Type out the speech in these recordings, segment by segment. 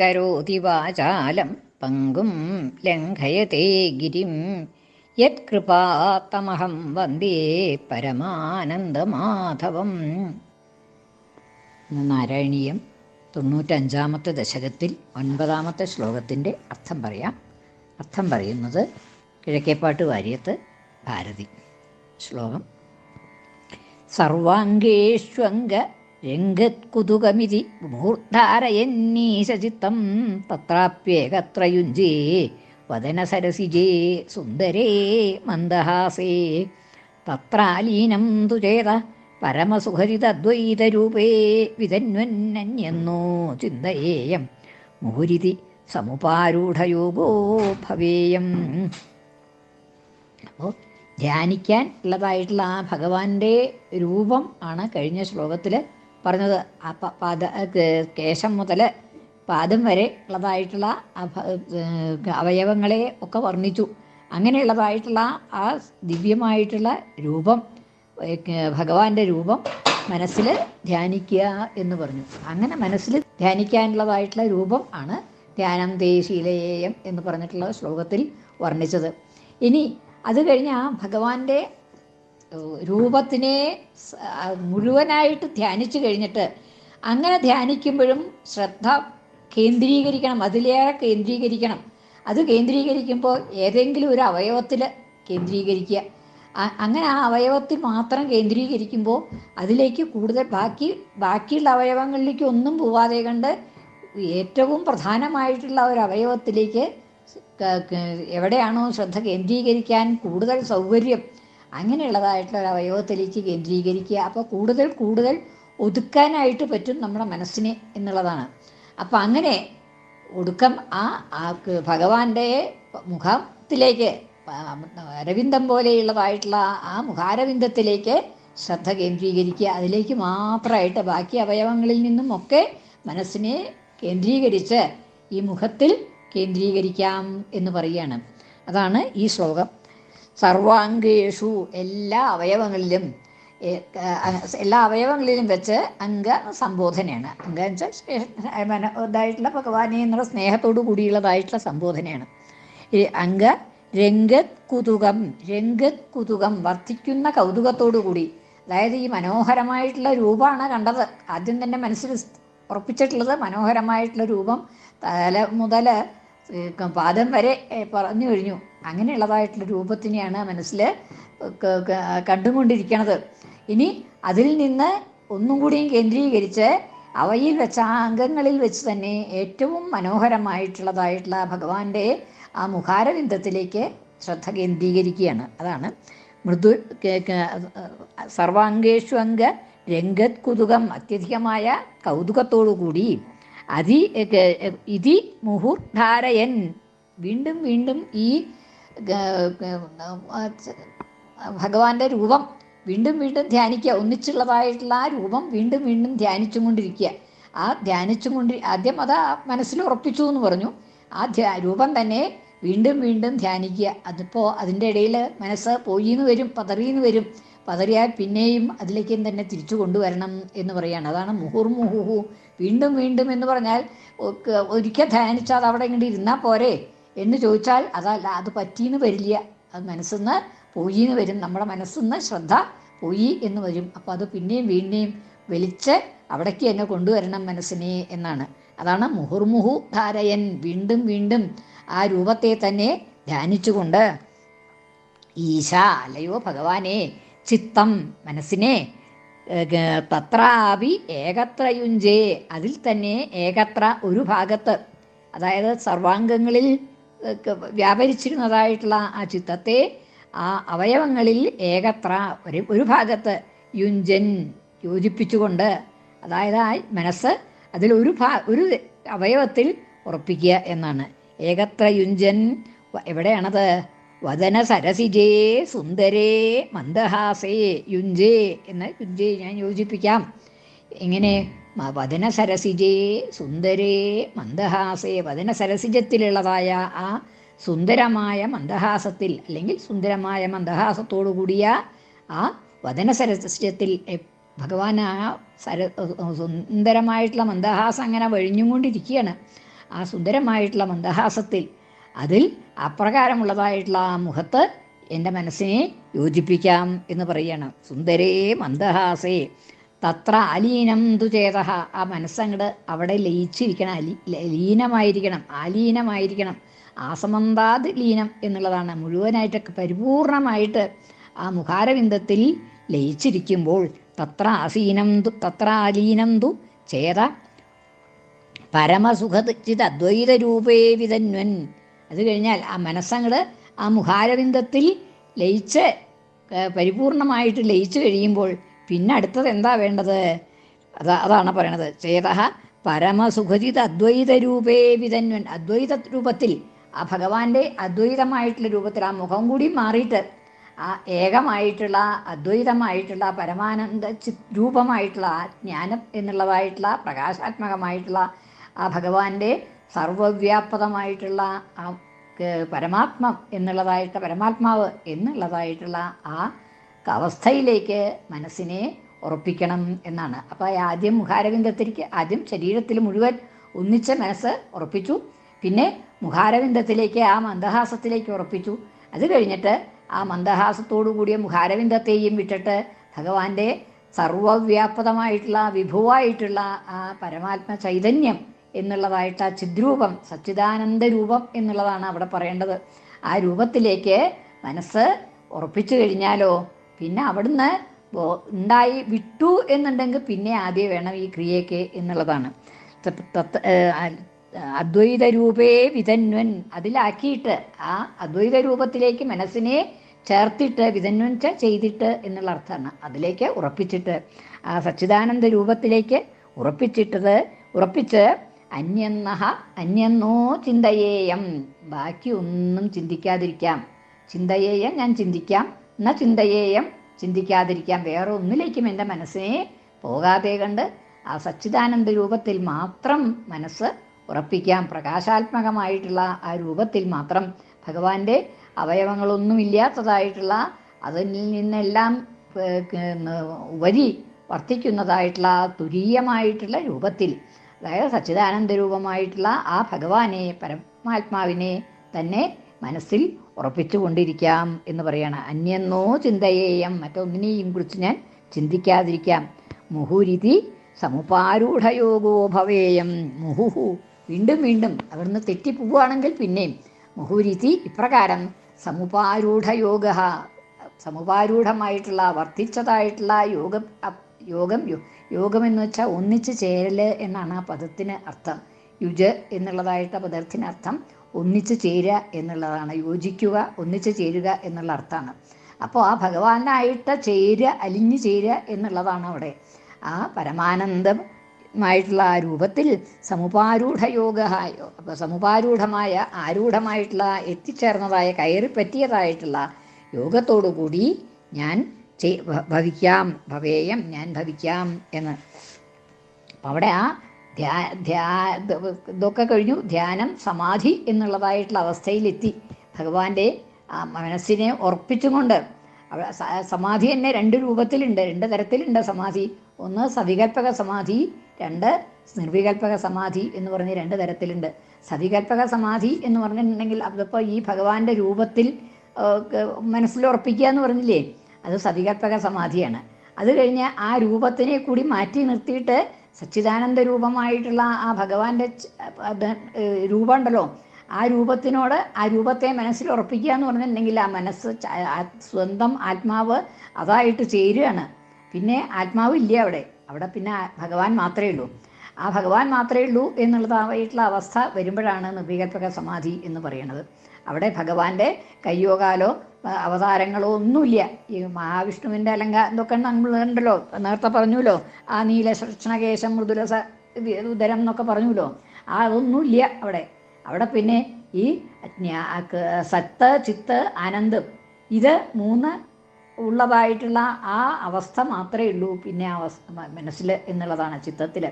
കരോതി വാചാലം പങ്കും ലംഘയത്തെ ഗിരിം. യത്കൃപാത്തമഹം വന്ദേ പരമാനന്ദമാധവം. നാരായണീയം തൊണ്ണൂറ്റഞ്ചാമത്തെ ദശകത്തിൽ ഒൻപതാമത്തെ ശ്ലോകത്തിന്റെ അർത്ഥം പറയാം. അർത്ഥം പറയുന്നത് കിഴക്കേപ്പാട്ട് വാര്യത്ത് ഭാരതി. ശ്ലോകം. സർവാംഗേഷ്വംഗ രംഗത്കുതുകമിതി മൂർധാരയന്നീശചിത്തം തത്രാപ്യേകത്രയുഞ്ജേ വദനസരസിജേ സുന്ദരേ മന്ദഹാസേ. തത്രാലീനം തു ചേത പരമസുഹരിതദ്വൈതരൂപേ വിതന്വന്നന്യെന്നോ ചിന്തയേയം. മുഹുരിതി സമുപാരൂഢയോഗോ ഭവേയം. അപ്പോൾ ധ്യാനിക്കാൻ ഉള്ളതായിട്ടുള്ള ആ ഭഗവാന്റെ രൂപം ആണ് കഴിഞ്ഞ ശ്ലോകത്തിൽ പറഞ്ഞത്. പാദ കേശം മുതൽ പാദം വരെ ഉള്ളതായിട്ടുള്ള അവയവങ്ങളെ ഒക്കെ വർണിച്ചു. അങ്ങനെയുള്ളതായിട്ടുള്ള ആ ദിവ്യമായിട്ടുള്ള രൂപം ഭഗവാന്റെ രൂപം മനസ്സിൽ ധ്യാനിക്കുക എന്ന് പറഞ്ഞു. അങ്ങനെ മനസ്സിൽ ധ്യാനിക്കാനുള്ളതായിട്ടുള്ള രൂപം ആണ് ധ്യാനം ദേശീലേയം എന്ന് പറഞ്ഞിട്ടുള്ള ശ്ലോകത്തിൽ വർണിച്ചത്. ഇനി അത് കഴിഞ്ഞ് ആ ഭഗവാന്റെ രൂപത്തിനെ മുഴുവനായിട്ട് ധ്യാനിച്ചു കഴിഞ്ഞിട്ട് അങ്ങനെ ധ്യാനിക്കുമ്പോഴും ശ്രദ്ധ കേന്ദ്രീകരിക്കണം അതിലേറെ കേന്ദ്രീകരിക്കണം. അത് കേന്ദ്രീകരിക്കുമ്പോൾ ഏതെങ്കിലും ഒരു അവയവത്തിൽ കേന്ദ്രീകരിക്കുക. അങ്ങനെ ആ അവയവത്തിൽ മാത്രം കേന്ദ്രീകരിക്കുമ്പോൾ അതിലേക്ക് കൂടുതൽ ബാക്കി ബാക്കിയുള്ള അവയവങ്ങളിലേക്ക് ഒന്നും പോവാതെ കണ്ട് ഏറ്റവും പ്രധാനമായിട്ടുള്ള ഒരു അവയവത്തിലേക്ക് എവിടെയാണോ ശ്രദ്ധ കേന്ദ്രീകരിക്കാൻ കൂടുതൽ സൗകര്യം അങ്ങനെയുള്ളതായിട്ടുള്ള അവയവത്തിലേക്ക് കേന്ദ്രീകരിക്കുക. അപ്പോൾ കൂടുതൽ കൂടുതൽ ഒതുക്കാനായിട്ട് പറ്റും നമ്മുടെ മനസ്സിനെ എന്നുള്ളതാണ്. അപ്പം അങ്ങനെ ഒടുക്കം ആ ഭഗവാന്റെ മുഖത്തിലേക്ക് അരവിന്ദം പോലെയുള്ളതായിട്ടുള്ള ആ മുഖാരവിന്ദത്തിലേക്ക് ശ്രദ്ധ കേന്ദ്രീകരിക്കുക. അതിലേക്ക് മാത്രമായിട്ട് ബാക്കി അവയവങ്ങളിൽ നിന്നും ഒക്കെ മനസ്സിനെ കേന്ദ്രീകരിച്ച് ഈ മുഖത്തിൽ കേന്ദ്രീകരിക്കാം എന്ന് പറയുകയാണ്. അതാണ് ഈ ശ്ലോകം. സർവാംഗേഷു എല്ലാ അവയവങ്ങളിലും എല്ലാ അവയവങ്ങളിലും വെച്ച് അംഗ സംബോധനയാണ്. അംഗ ഇതായിട്ടുള്ള ഭഗവാനെ എന്നുള്ള സ്നേഹത്തോടു കൂടിയുള്ളതായിട്ടുള്ള സംബോധനയാണ്. അംഗ രംഗത് കുതുകം രംഗത് കുതുകം വർദ്ധിക്കുന്ന കൗതുകത്തോടു കൂടി അതായത് ഈ മനോഹരമായിട്ടുള്ള രൂപമാണ് കണ്ടത്. ആദ്യം തന്നെ മനസ്സിൽ ഉറപ്പിച്ചിട്ടുള്ളത് മനോഹരമായിട്ടുള്ള രൂപം തല മുതൽ പാദം വരെ പറഞ്ഞു കഴിഞ്ഞു. അങ്ങനെയുള്ളതായിട്ടുള്ള രൂപത്തിനെയാണ് മനസ്സിൽ കണ്ടുകൊണ്ടിരിക്കണത്. ഇനി അതിൽ നിന്ന് ഒന്നും കൂടിയും കേന്ദ്രീകരിച്ച് അവയിൽ വെച്ച് ആ അംഗങ്ങളിൽ വെച്ച് തന്നെ ഏറ്റവും മനോഹരമായിട്ടുള്ളതായിട്ടുള്ള ഭഗവാന്റെ ആ മുഖാരവിന്ദത്തിലേക്ക് ശ്രദ്ധ കേന്ദ്രീകരിക്കുകയാണ്. അതാണ് മൃദു സർവാംഗേഷു അംഗ രംഗത് കുതുകം അത്യധികമായ കൗതുകത്തോടു കൂടി അതി ഇതി മുഹുർധാരയൻ. വീണ്ടും വീണ്ടും ഈ ഭഗവാന്റെ രൂപം വീണ്ടും വീണ്ടും ധ്യാനിക്കുക. ഒന്നിച്ചുള്ളതായിട്ടുള്ള ആ രൂപം വീണ്ടും വീണ്ടും ധ്യാനിച്ചും കൊണ്ടിരിക്കുക ആ ധ്യാനിച്ചും കൊണ്ട് ആദ്യം അത് മനസ്സിൽ ഉറപ്പിച്ചു എന്ന് പറഞ്ഞു. ആ ധ്യാ രൂപം തന്നെ വീണ്ടും വീണ്ടും ധ്യാനിക്കുക. അതിപ്പോൾ അതിന്റെ ഇടയിൽ മനസ്സ് പോയിന്ന് വരും പതറിയെന്ന് വരും. പതറിയാൽ പിന്നെയും അതിലേക്കും തന്നെ തിരിച്ചു കൊണ്ടുവരണം എന്ന് പറയാണ്. അതാണ് മുഹുർമുഹുഹു. വീണ്ടും വീണ്ടും എന്ന് പറഞ്ഞാൽ ഒരിക്കൽ ധ്യാനിച്ചാൽ അവിടെ ഇങ്ങോട്ട് ഇരുന്നാൽ പോരെ. എന്ന് ചോദിച്ചാൽ അതല്ല അത് പറ്റിയെന്ന് വരില്ല. അത് മനസ്സിന്ന് പോയിന്ന് വരും. നമ്മുടെ മനസ്സിന്ന് ശ്രദ്ധ പോയി എന്ന് വരും. അപ്പോൾ അത് പിന്നെയും വീണ്ടും വലിച്ച് അവിടേക്ക് എന്നെ കൊണ്ടുവരണം മനസ്സിനെ എന്നാണ്. അതാണ് മുഹുർമുഹു ധാരയൻ. വീണ്ടും വീണ്ടും ആ രൂപത്തെ തന്നെ ധ്യാനിച്ചുകൊണ്ട് ഈശ അല്ലയോ ഭഗവാനെ ചിത്തം മനസ്സിനെ തത്രാവി ഏകത്രയുഞ്ചേ. അതിൽ തന്നെ ഏകത്ര ഒരു ഭാഗത്ത്. അതായത് സർവാംഗങ്ങളിൽ വ്യാപരിച്ചിരുന്നതായിട്ടുള്ള ആ ചിത്തത്തെ ആ അവയവങ്ങളിൽ ഏകത്ര ഒരു ഒരു ഭാഗത്ത് യുഞ്ചൻ യോജിപ്പിച്ചുകൊണ്ട് അതായത് ആ മനസ്സ് അതിൽ ഒരു ഭാ ഒരു അവയവത്തിൽ ഉറപ്പിക്കുക എന്നാണ്. ഏകത്ര യുഞ്ചൻ എവിടെയാണത്? വദന സരസിജേ സുന്ദരേ മന്ദഹാസേ യുഞ്ചേ എന്ന് യുഞ്ചേ ഞാൻ യോജിപ്പിക്കാം. എങ്ങനെ? മ- വദന സരസിജേ സുന്ദരേ മന്ദഹാസേ. വദന സരസിജത്തിലുള്ളതായ ആ സുന്ദരമായ മന്ദഹാസത്തിൽ അല്ലെങ്കിൽ സുന്ദരമായ മന്ദഹാസത്തോടു കൂടിയ ആ വദന സരസ്യത്തിൽ എ- ഭഗവാൻ ആ സര സുന്ദരമായിട്ടുള്ള മന്ദഹാസം അങ്ങനെ വഴിഞ്ഞുകൊണ്ടിരിക്കുകയാണ്. ആ സുന്ദരമായിട്ടുള്ള മന്ദഹാസത്തിൽ അതിൽ അപ്രകാരമുള്ളതായിട്ടുള്ള ആ മുഖത്ത് എന്റെ മനസ്സിനെ യോജിപ്പിക്കാം എന്ന് പറയണം. സുന്ദരേ മന്ദഹാസേ. തത്ര അലീനം തു ചേത. ആ മനസ്സങ്ങട് അവിടെ ലയിച്ചിരിക്കണം. അലി ലീനമായിരിക്കണം ആലീനമായിരിക്കണം. ആസമന്താത് ലീനം എന്നുള്ളതാണ്. മുഴുവനായിട്ടൊക്കെ പരിപൂർണമായിട്ട് ആ മുഖാരവിന്ദത്തിൽ ലയിച്ചിരിക്കുമ്പോൾ തത്ര ആസീനം തു തത്ര ആലീനം തു ചേത. പരമസുഖചിത് അദ്വൈത രൂപേ വിതന്വൻ അത് കഴിഞ്ഞാൽ ആ മനസ്സങ്ങട് ആ മുഖാരവിന്ദത്തിൽ ലയിച്ച് പരിപൂർണമായിട്ട് ലയിച്ചു കഴിയുമ്പോൾ പിന്നെ അടുത്തത് എന്താ വേണ്ടത്? അതാ അതാണ് പറയണത്. ചേത പരമസുഖചിത അദ്വൈത രൂപേ വിതന്വൻ അദ്വൈത രൂപത്തിൽ ആ ഭഗവാന്റെ അദ്വൈതമായിട്ടുള്ള രൂപത്തിൽ ആ മുഖം കൂടി മാറിയിട്ട് ആ ഏകമായിട്ടുള്ള അദ്വൈതമായിട്ടുള്ള പരമാനന്ദ രൂപമായിട്ടുള്ള ആ ജ്ഞാനം എന്നുള്ളതായിട്ടുള്ള പ്രകാശാത്മകമായിട്ടുള്ള ആ ഭഗവാന്റെ സർവവ്യാപകമായിട്ടുള്ള ആ പരമാത്മം എന്നുള്ളതായിട്ട് പരമാത്മാവ് എന്നുള്ളതായിട്ടുള്ള ആ അവസ്ഥയിലേക്ക് മനസ്സിനെ ഉറപ്പിക്കണം എന്നാണ്. അപ്പോൾ ആദ്യം മുഖാരവിന്ദത്തിലേക്ക് ആദ്യം ശരീരത്തിൽ മുഴുവൻ ഒന്നിച്ച മനസ്സ് ഉറപ്പിച്ചു. പിന്നെ മുഖാരവിന്ദത്തിലേക്ക് ആ മന്ദഹാസത്തിലേക്ക് ഉറപ്പിച്ചു. അത് കഴിഞ്ഞിട്ട് ആ മന്ദഹാസത്തോടു കൂടിയ മുഖാരവിന്ദത്തെയും വിട്ടിട്ട് ഭഗവാന്റെ സർവവ്യാപകമായിട്ടുള്ള വിഭുവായിട്ടുള്ള ആ പരമാത്മ ചൈതന്യം എന്നുള്ളതായിട്ട് ആ ചിദ്രൂപം സച്ചിദാനന്ദ രൂപം എന്നുള്ളതാണ് അവിടെ പറയേണ്ടത്. ആ രൂപത്തിലേക്ക് മനസ്സ് ഉറപ്പിച്ചു കഴിഞ്ഞാലോ പിന്നെ അവിടുന്ന് ഉണ്ടായി വിട്ടു എന്നുണ്ടെങ്കിൽ പിന്നെ ആദ്യം വേണം ഈ ക്രിയയ്ക്ക് എന്നുള്ളതാണ്. അദ്വൈത രൂപേ വിതന്വൻ അതിലാക്കിയിട്ട് ആ അദ്വൈത രൂപത്തിലേക്ക് മനസ്സിനെ ചേർത്തിട്ട് വിതന്വൻ ചെയ്തിട്ട് എന്നുള്ള അർത്ഥമാണ്. അതിലേക്ക് ഉറപ്പിച്ചിട്ട് ആ സച്ചിദാനന്ദ രൂപത്തിലേക്ക് ഉറപ്പിച്ചിട്ടത് ഉറപ്പിച്ച് അന്യന്നഹ അന്യന്നോ ചിന്തയേയം. ബാക്കി ഒന്നും ചിന്തിക്കാതിരിക്കാം. ചിന്തയേയം ഞാൻ ചിന്തിക്കാം. എന്ന ചിന്തയേയം ചിന്തിക്കാതിരിക്കാൻ വേറെ ഒന്നിലേക്കും എന്റെ മനസ്സിനെ പോകാതെ കണ്ട് ആ സച്ചിദാനന്ദ രൂപത്തിൽ മാത്രം മനസ്സ് ഉറപ്പിക്കാം പ്രകാശാത്മകമായിട്ടുള്ള ആ രൂപത്തിൽ മാത്രം ഭഗവാന്റെ അവയവങ്ങളൊന്നുമില്ലാത്തതായിട്ടുള്ള അതിൽ നിന്നെല്ലാം ഉപരി വർത്തിക്കുന്നതായിട്ടുള്ള ആ തുരീയമായിട്ടുള്ള രൂപത്തിൽ അതായത് സച്ചിദാനന്ദ രൂപമായിട്ടുള്ള ആ ഭഗവാനെ പരമാത്മാവിനെ തന്നെ മനസ്സിൽ ഉറപ്പിച്ചുകൊണ്ടിരിക്കാം എന്ന് പറയാണ്. അന്യെന്നോ ചിന്തയേയം മറ്റൊന്നിനെയും കുറിച്ച് ഞാൻ ചിന്തിക്കാതിരിക്കാം. മുഹുരിതി സമുപാരൂഢയോഗോ ഭവേയം. മുഹുഹു. വീണ്ടും വീണ്ടും അവിടുന്ന് തെറ്റിപ്പോവുകയാണെങ്കിൽ പിന്നെയും മുഹുരിതി ഇപ്രകാരം സമുപാരൂഢയോഗ സമുപാരൂഢമായിട്ടുള്ള വർദ്ധിച്ചതായിട്ടുള്ള യോഗം യോഗം യോഗം എന്ന് വെച്ചാൽ ഒന്നിച്ച് ചേരൽ എന്നാണ് ആ പദത്തിന് അർത്ഥം. യുജ് എന്നുള്ളതായിട്ട് പദത്തിന് അർത്ഥം ഒന്നിച്ച് ചേരുക എന്നുള്ളതാണ്. യോജിക്കുക ഒന്നിച്ച് ചേരുക എന്നുള്ള അർത്ഥമാണ്. അപ്പോൾ ആ ഭഗവാനായിട്ട് ചേരുക അലിഞ്ഞു ചേരുക എന്നുള്ളതാണ് അവിടെ. ആ പരമാനന്ദമായിട്ടുള്ള ആ രൂപത്തിൽ സമുപാരൂഢ യോഗ അപ്പോൾ സമുപാരൂഢമായ ആരൂഢമായിട്ടുള്ള എത്തിച്ചേർന്നതായ കയറി പറ്റിയതായിട്ടുള്ള യോഗത്തോടുകൂടി ഞാൻ ഭവിക്കാം ഭവേയം ഞാൻ ഭവിക്കാം എന്ന്. അപ്പം അവിടെ ആ ധ്യാ ധ്യാ ഇതൊക്കെ കഴിഞ്ഞു. ധ്യാനം സമാധി എന്നുള്ളതായിട്ടുള്ള അവസ്ഥയിലെത്തി. ഭഗവാന്റെ മനസ്സിനെ ഉറപ്പിച്ചുകൊണ്ട് സമാധി തന്നെ രണ്ട് രൂപത്തിലുണ്ട്. രണ്ട് തരത്തിലുണ്ട് സമാധി. ഒന്ന് സവികൽപ്പക സമാധി രണ്ട് നിർവികൽപ്പക സമാധി എന്ന് പറഞ്ഞ് രണ്ട് തരത്തിലുണ്ട്. സവികൽപ്പക സമാധി എന്ന് പറഞ്ഞിട്ടുണ്ടെങ്കിൽ അതിപ്പോൾ ഈ ഭഗവാന്റെ രൂപത്തിൽ മനസ്സിൽ ഉറപ്പിക്കുക എന്ന് പറഞ്ഞില്ലേ? അത് സവികൽപ്പക സമാധിയാണ്. അത് കഴിഞ്ഞ് ആ രൂപത്തിനെ കൂടി മാറ്റി നിർത്തിയിട്ട് സച്ചിദാനന്ദ രൂപമായിട്ടുള്ള ആ ഭഗവാന്റെ രൂപമുണ്ടല്ലോ. ആ രൂപത്തിനോട് ആ രൂപത്തെ മനസ്സിൽ ഉറപ്പിക്കുക എന്ന് പറഞ്ഞിട്ടുണ്ടെങ്കിൽ ആ മനസ്സ് സ്വന്തം ആത്മാവ് അതായിട്ട് ചേരുകയാണ്. പിന്നെ ആത്മാവ് ഇല്ല അവിടെ. അവിടെ പിന്നെ ഭഗവാൻ മാത്രമേ ഉള്ളൂ. ആ ഭഗവാൻ മാത്രമേ ഉള്ളൂ എന്നുള്ളതായിട്ടുള്ള അവസ്ഥ വരുമ്പോഴാണ് നിർവികൽപ്പക സമാധി എന്ന് പറയുന്നത് അവിടെ ഭഗവാന്റെ കയ്യോ കാലോ അവതാരങ്ങളോ ഒന്നുമില്ല. ഈ മഹാവിഷ്ണുവിന്റെ അലങ്കാ എന്തൊക്കെ നമ്മൾ ഉണ്ടല്ലോ നേരത്തെ പറഞ്ഞല്ലോ ആ നീലകൃഷ്ണകേശം മൃദുലസ മൃദുല ഉദരം എന്നൊക്കെ പറഞ്ഞല്ലോ ആ അതൊന്നുമില്ല അവിടെ. അവിടെ പിന്നെ ഈ സത്ത് ചിത്ത് ആനന്ദം. ഇത് മൂന്ന് ഉള്ളതായിട്ടുള്ള ആ അവസ്ഥ മാത്രമേ ഉള്ളൂ. പിന്നെ അവസ്ഥ മനസ്സിൽ എന്നുള്ളതാണ് ചിത്തത്തിൽ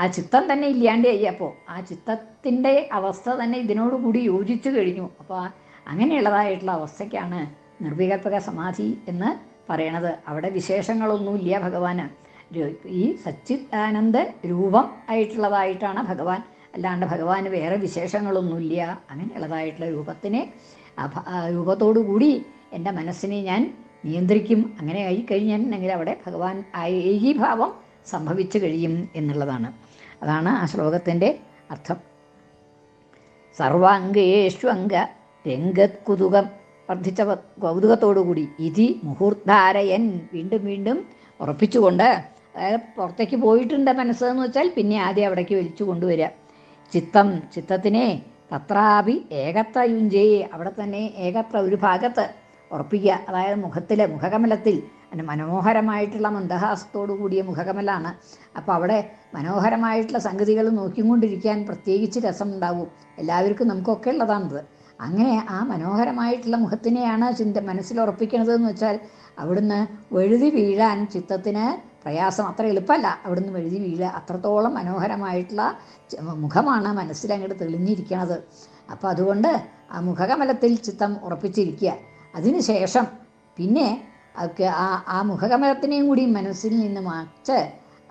ആ ചിത്തം തന്നെ ഇല്ലാണ്ട് അപ്പോൾ ആ ചിത്തത്തിന്റെ അവസ്ഥ തന്നെ ഇതിനോടുകൂടി യോജിച്ചു കഴിഞ്ഞു. അപ്പോൾ അങ്ങനെയുള്ളതായിട്ടുള്ള അവസ്ഥയ്ക്കാണ് നിർവികൽപ്പക സമാധി എന്ന് പറയണത്. അവിടെ വിശേഷങ്ങളൊന്നുമില്ല ഭഗവാന്. ഈ സച്ചിദാനന്ദ രൂപം ആയിട്ടുള്ളതായിട്ടാണ് ഭഗവാൻ. അല്ലാണ്ട് ഭഗവാന് വേറെ വിശേഷങ്ങളൊന്നുമില്ല അങ്ങനെയുള്ളതായിട്ടുള്ള രൂപത്തിനെ രൂപത്തോടു കൂടി എന്റെ മനസ്സിനെ ഞാൻ നിയന്ത്രിക്കും. അങ്ങനെ ആയി കഴിഞ്ഞിട്ടുണ്ടെങ്കിൽ അവിടെ ഭഗവാൻ ഏകീഭാവം സംഭവിച്ചു കഴിയും എന്നുള്ളതാണ്. അതാണ് ആ ശ്ലോകത്തിന്റെ അർത്ഥം. സർവാംഗേഷ്വംഗ രംഗത് കുതുകം വർദ്ധിച്ച കൗതുകത്തോടുകൂടി ഇതി മുഹൂർത്താരയൻ വീണ്ടും വീണ്ടും ഉറപ്പിച്ചുകൊണ്ട് അതായത് പുറത്തേക്ക് പോയിട്ടുണ്ട് മനസ്സെന്ന് വെച്ചാൽ പിന്നെ ആദ്യം അവിടേക്ക് വലിച്ചു കൊണ്ടുവരിക. ചിത്തം ചിത്തത്തിനെ തത്രാപി ഏകത്ര യുഞ്ചേ അവിടെ തന്നെ ഏകത്ര ഒരു ഭാഗത്ത് ഉറപ്പിക്കുക. അതായത് മുഖത്തിലെ മുഖകമലത്തിൽ മനോഹരമായിട്ടുള്ള മന്ദഹാസത്തോടു കൂടിയ മുഖകമലാണ്. അപ്പോൾ അവിടെ മനോഹരമായിട്ടുള്ള സംഗതികൾ നോക്കിക്കൊണ്ടിരിക്കാൻ പ്രത്യേകിച്ച് രസമുണ്ടാവും. എല്ലാവർക്കും നമുക്കൊക്കെ ഉള്ളതാണത്. അങ്ങനെ ആ മനോഹരമായിട്ടുള്ള മുഖത്തിനെയാണ് ചിന്ത മനസ്സിൽ ഉറപ്പിക്കുന്നത് എന്ന് വെച്ചാൽ അവിടുന്ന് വഴുതി വീഴാൻ ചിത്തത്തിന് പ്രയാസം അത്ര എളുപ്പമല്ല. അവിടുന്ന് വഴുതി വീഴുക അത്രത്തോളം മനോഹരമായിട്ടുള്ള മുഖമാണ് മനസ്സിൽ അങ്ങോട്ട് തെളിഞ്ഞിരിക്കണത്. അപ്പോൾ അതുകൊണ്ട് ആ മുഖകമലത്തിൽ ചിത്തം ഉറപ്പിച്ചിരിക്കുക. അതിനുശേഷം പിന്നെ ആ ആ മുഖകമലത്തിനെയും കൂടി മനസ്സിൽ നിന്ന് മാച്ച്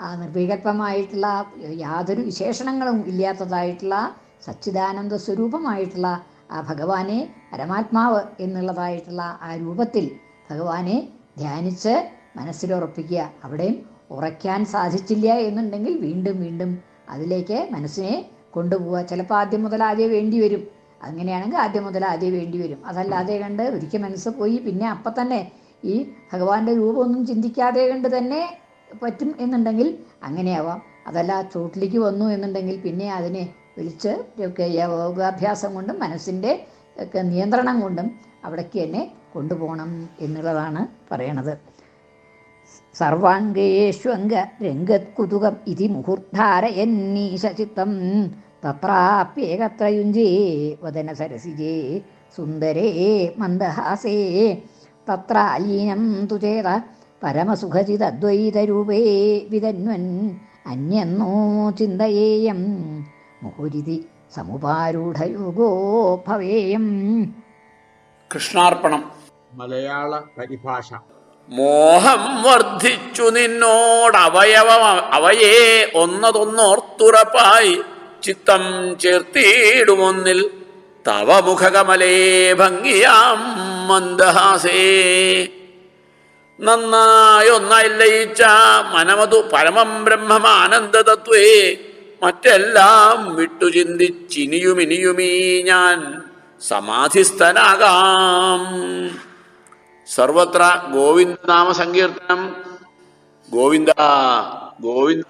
ആ നിർഭീകത്വമായിട്ടുള്ള യാതൊരു വിശേഷണങ്ങളും ഇല്ലാത്തതായിട്ടുള്ള സച്ചിദാനന്ദ സ്വരൂപമായിട്ടുള്ള ആ ഭഗവാനെ പരമാത്മാവ് എന്നുള്ളതായിട്ടുള്ള ആ രൂപത്തിൽ ഭഗവാനെ ധ്യാനിച്ച് മനസ്സിലുറപ്പിക്കുക. അവിടെയും ഉറയ്ക്കാൻ സാധിച്ചില്ല എന്നുണ്ടെങ്കിൽ വീണ്ടും വീണ്ടും അതിലേക്ക് മനസ്സിനെ കൊണ്ടുപോവുക. ചിലപ്പോൾ ആദ്യം മുതൽ വേണ്ടി വരും അങ്ങനെയാണെങ്കിൽ ആദ്യം മുതൽ ആദ്യം വേണ്ടി വരും. അതല്ലാതെ കണ്ട് ഒരിക്കൽ മനസ്സ് പോയി. പിന്നെ അപ്പം തന്നെ ഈ ഭഗവാന്റെ രൂപമൊന്നും ചിന്തിക്കാതെ കണ്ട് തന്നെ പറ്റും എന്നുണ്ടെങ്കിൽ അങ്ങനെയാവാം. അതല്ല ചോട്ടിലേക്ക് വന്നു എന്നുണ്ടെങ്കിൽ പിന്നെ അതിനെ വിളിച്ച് യോഗാഭ്യാസം കൊണ്ടും മനസ്സിന്റെ ഒക്കെ നിയന്ത്രണം കൊണ്ടും അവിടേക്ക് തന്നെ കൊണ്ടുപോകണം എന്നുള്ളതാണ് പറയണത്. സർവാംഗേഷു രംഗത് കുതുകം ഇതി മുഹൂർധാരയന്നീശചിത്തം തത്രാപ്യേകത്രയുഞ്ജേ വദന സരസിജേ സുന്ദരേ മന്ദഹാസേ തത്രാലീനം തു ചേത പരമസുഖചിതദ്വൈതരൂപേ വിതന്വൻ അന്യെന്നോ ചിന്തയേയം മുഹുരിതി സമുപാരൂഢയോഗോ ഭവേയം. കൃഷ്ണാർപ്പണം. മലയാള പരിഭാഷ. മോഹം വർദ്ധിച്ചു നിന്നോടവയവ അവയെ ഒന്നതൊന്നോർത്തുറപ്പായി. ചിത്തം ചേർത്തിടുമൊന്നിൽ തവ മുഖകമലേ ഭംഗിയാം മന്ദഹാസേ. നന്നായൊന്നല്ലയിച്ച മനമതു പരമം ബ്രഹ്മമാനന്ദതത്വേ മറ്റെല്ലാം വിട്ടു ചിന്തിച്ചിനിയുമിനിയുമീ ഞാൻ സമാധിസ്ഥനാകാം. സർവത്ര ഗോവിന്ദനാമ സങ്കീർത്തനം ഗോവിന്ദ ഗോവിന്ദ.